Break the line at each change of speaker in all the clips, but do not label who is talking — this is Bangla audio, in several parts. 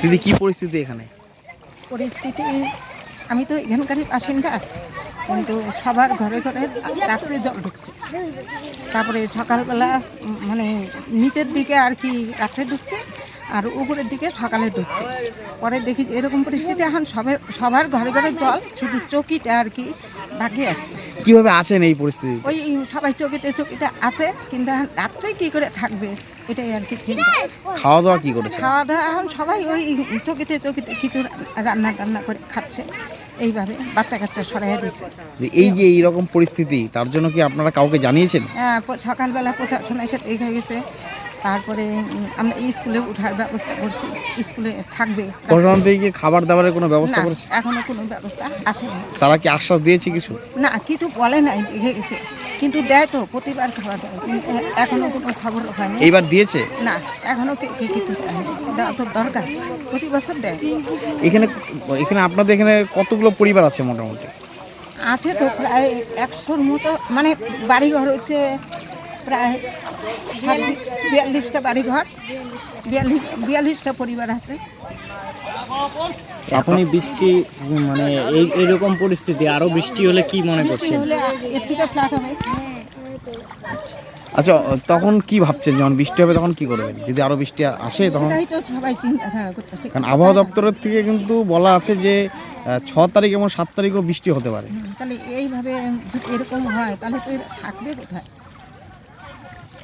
দিদি কি পরিস্থিতি এখানে?
পরিস্থিতি আমি তো এখানকারই বাসিন্দা কিন্তু সবার ঘরে ঘরে রাত্রে জল ঢুকছে। তারপরে সকালবেলা মানে নিচের দিকে আর কি রাত্রে ঢুকছে আর উপরের দিকে সকালে ঢুকছে। পরে দেখি এরকম পরিস্থিতি এখন সবার সবার ঘরে ঘরে জল শুধু চকিটা আর কি বাকি আছে।
কীভাবে আছেন এই পরিস্থিতি
ওই সবাই চকিতে চকিতে আছে কিন্তু এখন রাত্রে কী করে থাকবে? এটাই আর কি চিন্তা।
খাওয়া দাওয়া কি করে
খাওয়া দাওয়া এখন সবাই ওই চকিতে চকিতে কিছু রান্না টান্না করে খাচ্ছে। এইভাবে বাচ্চা কাচ্চা সরাই দিচ্ছে
যে এই যে এইরকম পরিস্থিতি তার জন্য কি আপনারা কাউকে জানিয়েছেন?
হ্যাঁ, সকালবেলা প্রশাসন এসে এগিয়ে গেছে। তারপরে আমরা স্কুলে উঠার ব্যবস্থা করছি স্কুলে থাকবে।
প্রশাসন থেকে কি খাবার দাবারের কোনো ব্যবস্থা করেছে?
এখনও কোনো ব্যবস্থা আসেনি।
তারা কি আশ্বাস দিয়েছে কিছু?
না কিছু বলে নাই গেছে। কিন্তু দেয় তো প্রতিবার খাবার দেয় কিন্তু এখনও কোনো খবর হয়নি।
এইবার দিয়েছে?
না এখনও কি- কিছু দেওয়া তো দরকার প্রতি বছর দেয়।
এখানে এখানে আপনাদের এখানে কতগুলো পরিবার আছে মোটামুটি?
আছে তো প্রায় একশোর মতো মানে বাড়িঘর হচ্ছে প্রায় ছাব্বিশ বিয়াল্লিশটা বাড়িঘর বিয়াল্লিশ বিয়াল্লিশটা পরিবার আছে।
এখনই বৃষ্টি মানে এই এরকম পরিস্থিতি আরও বৃষ্টি হলে কি মনে করছেন?
এর থেকে ফ্ল্যাট হবে।
আচ্ছা তখন কি ভাবছেন? যখন বৃষ্টি হবে তখন কি করবেন? যদি আরও বৃষ্টি আসে তখন?
করতেছে।
কারণ আবহাওয়া দপ্তরের থেকে কিন্তু বলা আছে যে ছ তারিখ এবং সাত তারিখও বৃষ্টি হতে পারে।
তাহলে এইভাবে এরকম হয় তাহলে তো থাকবে কোথায়?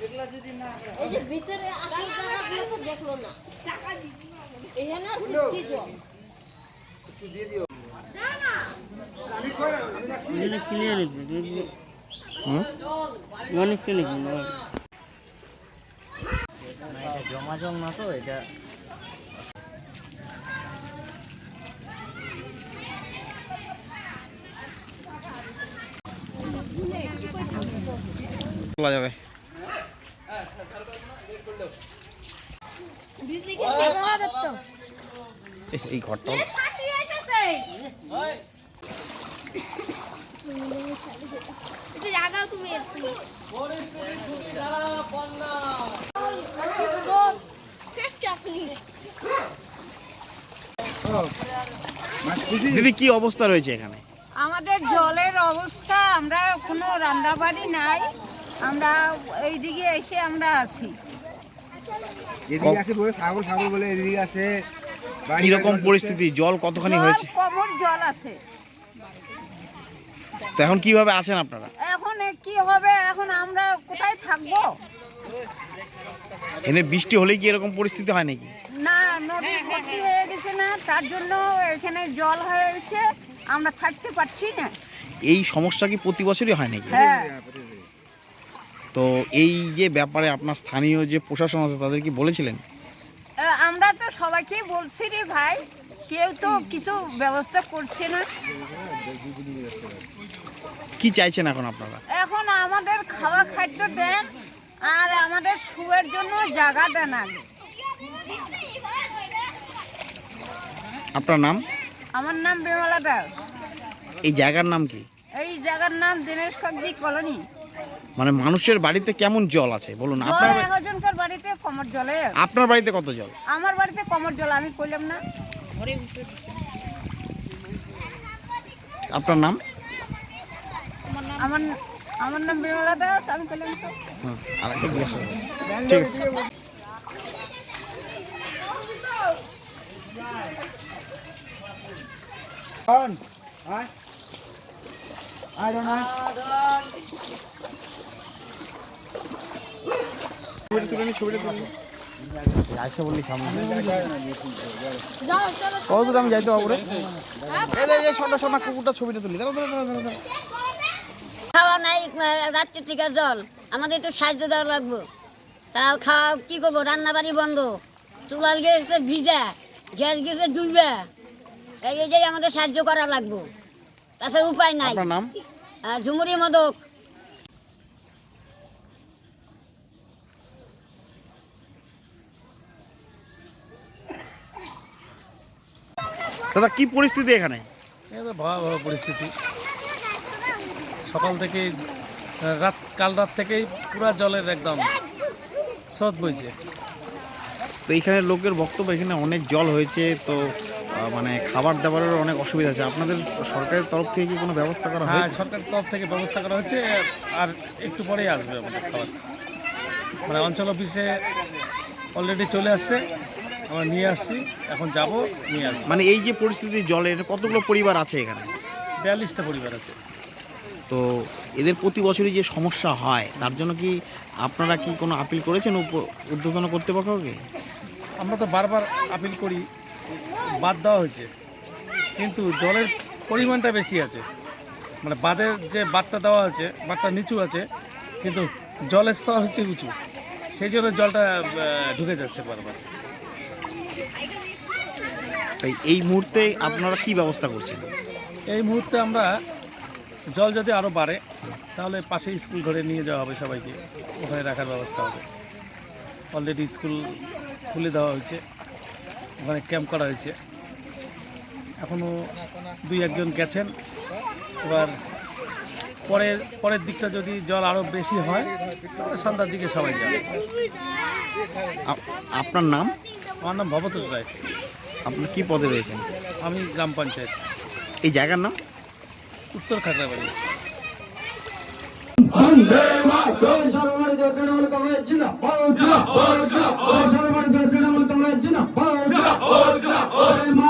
সাহা
যায় কেমনে এই যে ভিতরে আসল জায়গাগুলো তো দেখল না। এখানে আর কি জল?
হুম?
জমা জল না তো এটা
বলা যাবে। এই ঘরটা দিদি কি অবস্থা রয়েছে এখানে?
আমাদের জলের অবস্থা আমরা কোনো রান্নাবাড়ি নাই। আমরা এইদিকে এসে আমরা আছি।
এদিকে আছে বলে ছাগল ছাগল বলে এদিকে আছে। বাড়ি
কীরকম পরিস্থিতি? জল কতখানি হয়েছে?
কমর জল আছে।
তো এখন কীভাবে আছেন আপনারা?
এখন কি হবে? এখন আমরা কোথায় থাকব?
এনে বৃষ্টি হলেই কি এরকম পরিস্থিতি হয় নাকি?
না নদী ভর্তি হয়ে গেছে না তার জন্য এখানে জল হয়ে এসে আমরা থাকতে পারছি না।
এই সমস্যা কি প্রতি বছরই হয় নাকি?
হ্যাঁ।
তো এই যে ব্যাপারে আপনার স্থানীয় যে প্রশাসন আছে তাদের কি বলেছিলেন?
আমরা তো সবাইকেই বলছি রে ভাই কেউ তো কিছু ব্যবস্থা করছে না।
কি চাইছেন এখন আপনারা?
এখন আমাদের খাওয়া খাদ্য দেন আর আমাদের শুয়ের জন্য জায়গা দেন আগে।
আপনার নাম?
আমার নাম বিমলা দাস।
এই জায়গার নাম কি?
এই জায়গার নাম দিনেশ সবজি কলোনি।
মানে মানুষের বাড়িতে কেমন জল আছে? বলুন আপনার
একজনকার বাড়িতে কমর জলে।
আপনার বাড়িতে কত জল?
আমার বাড়িতে কমর জল আমি কইলাম না।
আপনার নাম?
আমার আমার নাম বিমলা দাস আমি কইলাম তো।
হ্যাঁ ঠিক আছে।
On. Aye. I don't know.
আইসা বললি সামনে কত দূর আমি যাইতে পারব রে এই যে, এই শোনা শোনা কুকুরটা ছবিটা তুলি। দাঁড়াও দাঁড়াও দাঁড়াও, দাঁড়াও।
খাওয়া নাই রাত্রি থেকে জল। আমাদের একটু সাহায্য দেওয়া লাগবে। তাও খাওয়া কি করব? রান্না বাড়ি বন্ধ। চুলাল গেছে ভিজা গ্যাস গেছে এই এই যে আমাদের সাহায্য করা লাগবে। তাছাড়া উপায় নাই।
আপনার নাম?
আর ঝুমুরি মদক।
দাদা কি পরিস্থিতি এখানে?
ভয়াবহ পরিস্থিতি। সকাল থেকে রাত কাল রাত থেকেই পুরা জলের একদম স্রোত বইছে।
তো এইখানে লোকের বক্তব্য এখানে অনেক জল হয়েছে তো মানে খাবার দাবারের অনেক অসুবিধা আছে। আপনাদের সরকারের তরফ থেকে কি কোনো ব্যবস্থা করা
হ্যাঁ সরকারের তরফ থেকে ব্যবস্থা করা হচ্ছে আর একটু পরেই আসবে আমাদের খাবার। মানে অঞ্চল অফিসে অলরেডি চলে আসছে আমরা নিয়ে আসছি এখন যাব নিয়ে আসব।
মানে এই যে পরিস্থিতি জলের কতগুলো পরিবার আছে এখানে?
বিয়াল্লিশটা পরিবার আছে।
তো এদের প্রতি বছরই যে সমস্যা হয় তার জন্য কি আপনারা কি কোনো আপিল করেছেন উপ- ঊর্ধ্বতন কর্তৃপক্ষকে
আমরা তো বারবার আপিল করি বাদ দেওয়া হয়েছে। কিন্তু জলের পরিমাণটা বেশি আছে। মানে বাঁধের যে বাঁধটা দেওয়া আছে বাঁধটা নিচু আছে কিন্তু জলের স্তর হচ্ছে উঁচু। সেই জন্য জলটা ঢুকে যাচ্ছে বারবার।
তাই এই মুহূর্তে আপনারা কি ব্যবস্থা করছেন?
এই মুহূর্তে আমরা জল যদি আরও বাড়ে তাহলে পাশে স্কুল ঘরে নিয়ে যাওয়া হবে সবাইকে। ওখানে রাখার ব্যবস্থা হবে। অলরেডি স্কুল খুলে দেওয়া হয়েছে। ওখানে ক্যাম্প করা হয়েছে এখনও দুই একজন গেছেন এবার পরের পরের দিকটা যদি জল আরও বেশি হয় তাহলে সন্ধ্যার দিকে সবাই যাবে
আপনার নাম
আমার নাম ভবতোষ রায়
আপনি কি পদে রয়েছেন
আমি গ্রাম পঞ্চায়েত
এই জায়গার নাম
উত্তর খাগড়াবাড়ি
Senhor.